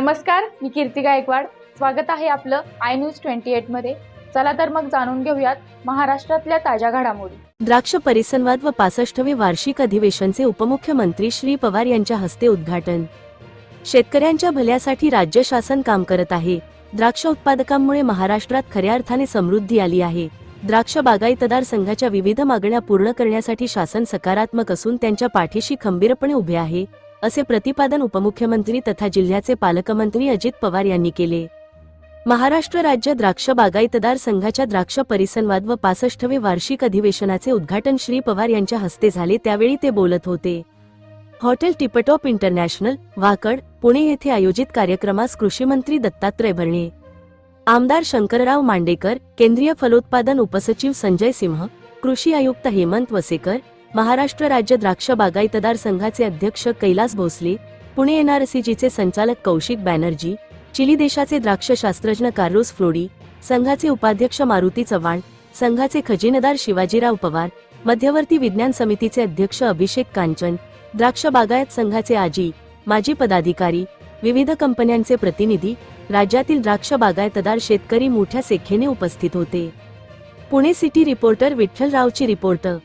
नमस्कार मी कीर्ती गायकवाड. स्वागत आहे आपलं आय न्यूज ट्वेंटी एटमध्ये. चला तर मग जाणून घेऊयात महाराष्ट्रातल्या ताज्या घडामोडी. द्राक्ष परिसंवाद व पासष्टवे वार्षिक अधिवेशनचे उपमुख्यमंत्री श्री पवार यांच्या हस्ते उद्घाटन. शेतकऱ्यांच्या भल्यासाठी राज्य शासन काम करत आहे. द्राक्ष उत्पादकांमुळे महाराष्ट्रात खऱ्या अर्थाने समृद्धी आली आहे. द्राक्ष बागायतदार संघाच्या विविध मागण्या पूर्ण करण्यासाठी शासन सकारात्मक असून त्यांच्या पाठीशी खंबीरपणे उभे आहे. असे प्रतिपादन उपमुख्यमंत्री तथा जिल्ह्याचे पालकमंत्री अजित पवार यांनी केले. महाराष्ट्र राज्य द्राक्ष बागायतदार संघाच्या द्राक्ष परिसंवाद व पासष्टवे वार्षिक अधिवेशनाचे उद्घाटन श्री पवार यांच्या हस्ते झाले त्यावेळी ते बोलत होते. Hotel tiptop international Wakad Pune येथे आयोजित कार्यक्रमास कृषीमंत्री दत्तात्रय भरणे. आमदार शंकरराव मांडेकर केंद्रीय फलोत्पादन उपसचिव संजय सिंह कृषी आयुक्त हेमंत वसेकर महाराष्ट्र राज्य द्राक्ष बागायतदार संघाचे अध्यक्ष कैलास भोसले पुणे एनआरसीजीचे संचालक कौशिक बॅनर्जी चिली देशाचे द्राक्ष शास्त्रज्ञ कार्लोस फ्लोडी संघाचे उपाध्यक्ष मारुती चव्हाण संघाचे खजिनदार शिवाजीराव पवार मध्यवर्ती विज्ञान समितीचे अध्यक्ष अभिषेक कांचन द्राक्ष बागायत संघाचे आजी माजी पदाधिकारी विविध कंपन्यांचे प्रतिनिधी राज्यातील द्राक्ष बागायतदार शेतकरी मोठ्या सेखेने उपस्थित होते. पुणे सिटी रिपोर्टर विठ्ठलरावची रिपोर्टर